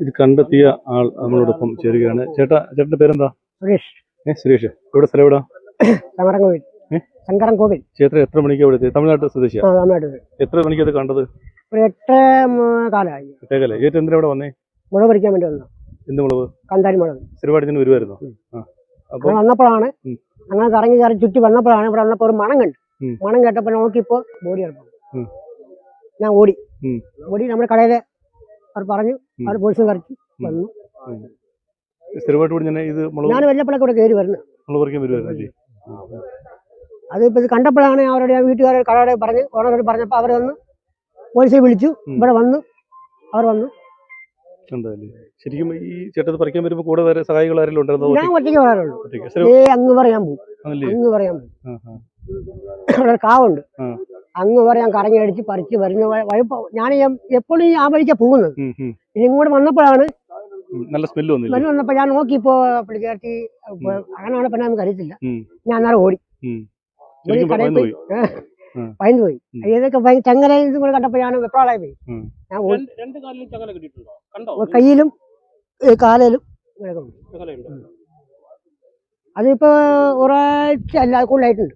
ഇത് കണ്ടെത്തിയ ആൾ നമ്മളോടൊപ്പം ചേരുകയാണ്. ചേട്ടാ ചേട്ടന്റെ പേരെന്താ? സുരേഷ്. ഏ സുരേഷ്. ഇവിടെ സ്ഥലം എവിടാ? ശങ്കരൻ കോവിൽ ഏ? ശങ്കരൻ കോവിൽ ചേട്ടൻ എത്ര മണിക്ക് അവിടെ എത്തി തമിഴ്നാട്ട് സ്വദേശിയാ? തമിഴ്നാട്ടിൽ എത്ര മണിക്ക് അത് കണ്ടത്? ഒരു എട്ട് കാലമായി ചേട്ടൻ എന്തിനാ ഇവിടെ വന്നേ? മുളക് പറിക്കാൻ വേണ്ടി വന്നു എന്ത് മുളക്? കന്താരി മുളക്. സ്ഥിരമായിട്ട് വരുമായിരുന്നു അപ്പോൾ വന്നപ്പോഴാണ് അങ്ങനെ കറങ്ങി കയറി ചുറ്റി വന്നപ്പോഴാണ് ഇവിടെ വന്നപ്പോൾ ഒരു മണം കണ്ടു മണം കേട്ടപ്പോൾ നോക്കിയപ്പോൾ ബോഡി കിടപ്പുണ്ട്. ഞാൻ ഓടി. ഓടി നമ്മുടെ കടയിലെ അവർ പറഞ്ഞു ഉം. അവർ പോലീസും കറക്റ്റ്. വന്നു. സ്ഥിരമായിട്ട് ഇവിടെ ഞാൻ ഇത് ഞാൻ വല്ലപ്പോഴൊക്കെ ഇവിടെ കയറി വരുന്നു മുളക് പറിക്കാൻ വരുമായിരുന്നു അതിപ്പോൾ ഇത് കണ്ടപ്പോഴാണ് അവരുടെ വീട്ടുകാരെ കടയുടെ പറഞ്ഞ് ഓണറോട് പറഞ്ഞപ്പോൾ അവർ വന്ന്. പോലീസെ വിളിച്ചു. ഇവിടെ വന്നു. അവർ വന്നു. ശരിക്കും ഈ ചേട്ടത് പറിക്കാൻ വരുമ്പോ കൂടെ വേറെ സഹായികൾ ആരെങ്കിലും ഉണ്ടായിരുന്നോ ഞാൻ ഒറ്റയ്ക്ക് വരാറുള്ളൂ. ഏ അങ്ങ് പറയാൻ പോകും. അങ്ങ് പറയാൻ പോകും. അവിടെ കാവുണ്ട്. അങ്ങ് വരെ ഞാൻ കറങ്ങി അടിച്ച് പറിച്ച് വരുന്ന ഞാൻ എപ്പോഴും ഈ ആ വഴിക്കാ പോകുന്നത്. ഇനി ഇങ്ങോട്ട് വന്നപ്പോഴാണ് നല്ല സ്മെല്ല് വന്നു വന്നപ്പോ വന്നപ്പോൾ ഞാൻ നോക്കിയപ്പോ പുള്ളിക്കാരത്തി അങ്ങനെയാണ് പിന്നെ നമുക്ക് അറിയത്തില്ല ഞാൻ അന്നേരം ഓടി. കടയിൽ ഭയന്ന് പോയി. ഏതൊക്കെ പോയി. ചങ്ങല ഇതും കൂടെ കണ്ടപ്പോ ഞാൻ വെപ്രാളായി പോയി. ഞാൻ രണ്ട് രണ്ട് കാലിലും ചങ്ങല കിട്ടിയിട്ടുണ്ടോ? കണ്ടോ? ഒരു കയ്യിലും കാലയിലും കാലിലും. അതിപ്പോ ഒരാഴ്ച അല്ല കൂടുതലായിട്ടുണ്ട്.